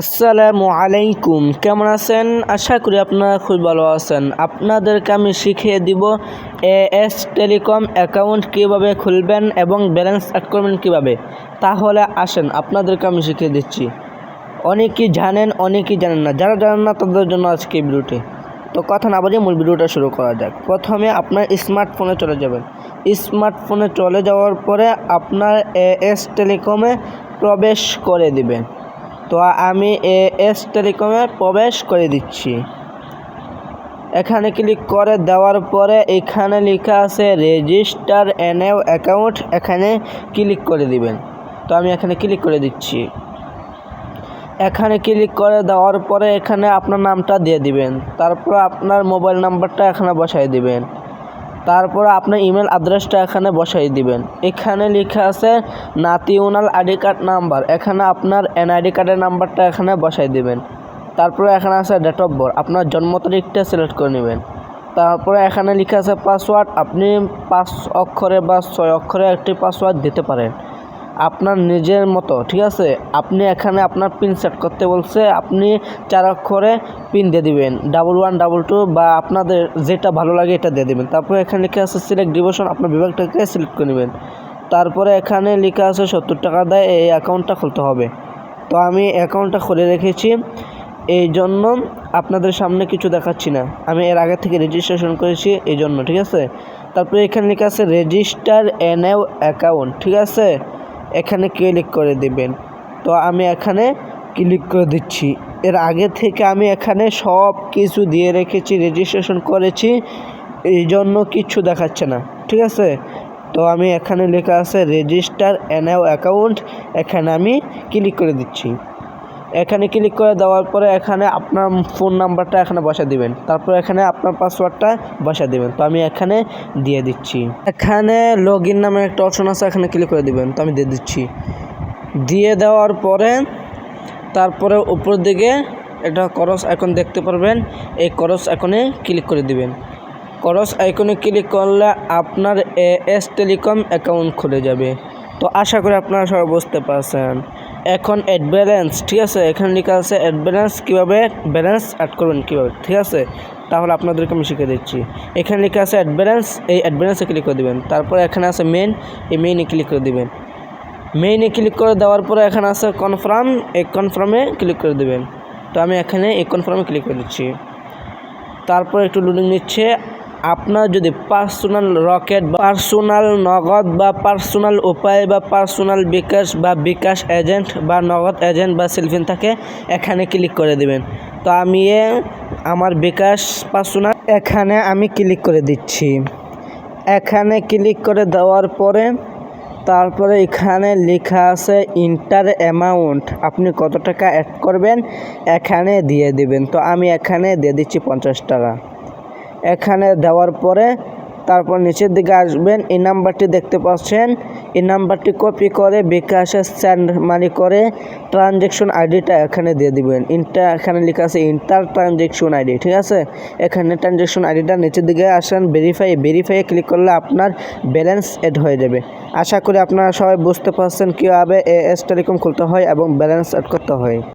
আসসালামু আলাইকুম। কেমন আছেন? আশা করি আপনারা খুব ভালো আছেন। আপনাদেরকে আমি শিখিয়ে দিব এ এস টেলিকম অ্যাকাউন্ট কীভাবে খুলবেন এবং ব্যালেন্স অ্যাড করবেন কীভাবে। তাহলে আসেন, আপনাদেরকে আমি শিখিয়ে দিচ্ছি। অনেকেই জানেন অনেকেই জানেন না। যারা জানেন না, তাদের জন্য আজকে ভিডিওটি। তো কথা না বলে মূল ভিডিওটা শুরু করা যাক। প্রথমে আপনার স্মার্টফোনে চলে যাবেন। স্মার্টফোনে চলে যাওয়ার পরে আপনার এ এস টেলিকমে প্রবেশ করে দিবেন। তো আমি এ এস টেলিকমে প্রবেশ করে দিচ্ছি। এখানে ক্লিক করে দেওয়ার পরে এখানে লেখা আছে রেজিস্টার এনএও অ্যাকাউন্ট এখানে ক্লিক করে দিবেন। তো আমি এখানে ক্লিক করে দিচ্ছি। এখানে ক্লিক করে দেওয়ার পরে এখানে আপনার নামটা দিয়ে দিবেন। তারপর আপনার মোবাইল নাম্বারটা এখানে বসাই দিবেন। তারপরে আপনি ইমেল অ্যাড্রেসটা এখানে বসাই দিবেন। এখানে লেখা আছে নাতিউনাল আইডি কার্ড নাম্বার। এখানে আপনার এনআইডি কার্ডের নাম্বারটা এখানে বসাই দিবেন। তারপরে এখানে আছে ডেট অফ বার্থ আপনার জন্ম তারিখটা সিলেক্ট করে নেবেন। তারপরে এখানে লেখা আছে পাসওয়ার্ড আপনি পাঁচ অক্ষরে বা ছয় অক্ষরে একটি পাসওয়ার্ড দিতে পারেন। আপনার নিজের মতো, ঠিক আছে? আপনি এখানে আপনার পিন সেট করতে বলছে, আপনি চার অক্ষরে পিন দিয়ে দিবেন। ডাবল ওয়ান ডাবল টু বা আপনাদের যেটা ভালো লাগে এটা দিয়ে দেবেন। তারপরে এখানে লেখা আছে সিলেক্ট ডিভিশন আপনার বিভাগটাকে সিলেক্ট করে নেবেন। তারপরে এখানে লেখা আছে সত্তর টাকা দেয়, এই অ্যাকাউন্টটা খুলতে হবে। তো আমি অ্যাকাউন্টটা খুলে রেখেছি। এই জন্য আপনাদের সামনে কিছু দেখাচ্ছি না। আমি এর আগে থেকে রেজিস্ট্রেশন করেছি এই জন্য, ঠিক আছে? তারপরে এখানে লেখা আছে রেজিস্টার এনএও অ্যাকাউন্ট ঠিক আছে? এখানে ক্লিক করে দিবেন। তো আমি এখানে ক্লিক করে দিচ্ছি। এর আগে থেকে আমি এখানে সব কিছু দিয়ে রেখেছি রেজিস্ট্রেশন করেছি, এই জন্য কিছু দেখাচ্ছে না। ঠিক আছে? তো আমি এখানে লেখা আছে রেজিস্টার এনএও অ্যাকাউন্ট এখানে আমি ক্লিক করে দিচ্ছি। এখানে ক্লিক করে দেওয়ার পরে এখানে আপনার ফোন নাম্বারটা এখানে বসা দিবেন। তারপর এখানে আপনার পাসওয়ার্ডটা বসা দিবেন। তো আমি এখানে দিয়ে দিচ্ছি। এখানে লগ ইন নামের একটা অপশন আছে, এখানে ক্লিক করে দিবেন। তো আমি দিয়ে দিচ্ছি। দিয়ে দেওয়ার পরে তারপরে উপর দিকে একটা করস আইকন দেখতে পারবেন। এই করস আইকনে ক্লিক করে দিবেন। করস আইকনে ক্লিক করলে আপনার এস টেলিকম অ্যাকাউন্ট খুলে যাবে। তো আশা করি আপনারা সবাই বুঝতে পারছেন। এখন অ্যাড ব্যালেন্স ঠিক আছে? এখানে লেখা আছে অ্যাড ব্যালেন্স কীভাবে ব্যালেন্স অ্যাড করবেন, কীভাবে, ঠিক আছে? তাহলে আপনাদেরকে আমি শিখে দিচ্ছি। এখানে লেখা আছে অ্যাড ব্যালেন্স এই অ্যাড ব্যালেন্সে ক্লিক করে দেবেন। তারপরে এখানে আছে মেন এই মেইনে ক্লিক করে দেবেন। মেইনে ক্লিক করে দেওয়ার পরে এখানে আছে কনফার্ম এই কনফার্মে ক্লিক করে দেবেন। তো আমি এখানে এই কনফার্মে ক্লিক করে দিচ্ছি। তারপর একটু লোডিং নিচ্ছে। আপনার যদি পার্সোনাল রকেট পার্সোনাল নগদ বা পার্সোনাল উপায় বা পার্সোনাল বিকাশ বা বিকাশ এজেন্ট বা নগদ এজেন্ট বা সেলফিন থাকে, এখানে ক্লিক করে দিবেন। তো আমি আমার বিকাশ পার্সোনাল, এখানে আমি ক্লিক করে দিচ্ছি। এখানে ক্লিক করে দেওয়ার পরে, তারপরে এখানে লেখা আছে ইন্টার অ্যামাউন্ট। আপনি কত টাকা অ্যাড করবেন, এখানে দিয়ে দিবেন। তো আমি এখানে দিয়ে দিচ্ছি পঞ্চাশ টাকা। এখানে দেওয়ার পরে তারপর নিচের দিকে আসবেন। এই নাম্বারটি দেখতে পাচ্ছেন। এই নাম্বারটি কপি করে বিকাশে সেন্ড মানি করে ট্রানজ্যাকশন আইডিটা এখানে দিয়ে দিবেন। ইন্টার এখানে লেখা আছে ইন্টার ট্রানজ্যাকশন আইডি ঠিক আছে? এখানে ট্রানজ্যাকশন আইডিটা নিচের দিকে আসেন ভেরিফাই ভেরিফাইয়ে ক্লিক করলে আপনার ব্যালেন্স এড হয়ে যাবে। আশা করি আপনারা সবাই বুঝতে পারছেন কীভাবে এ এস টেলিকম খুলতে হয় এবং ব্যালেন্স অ্যাড করতে হয়।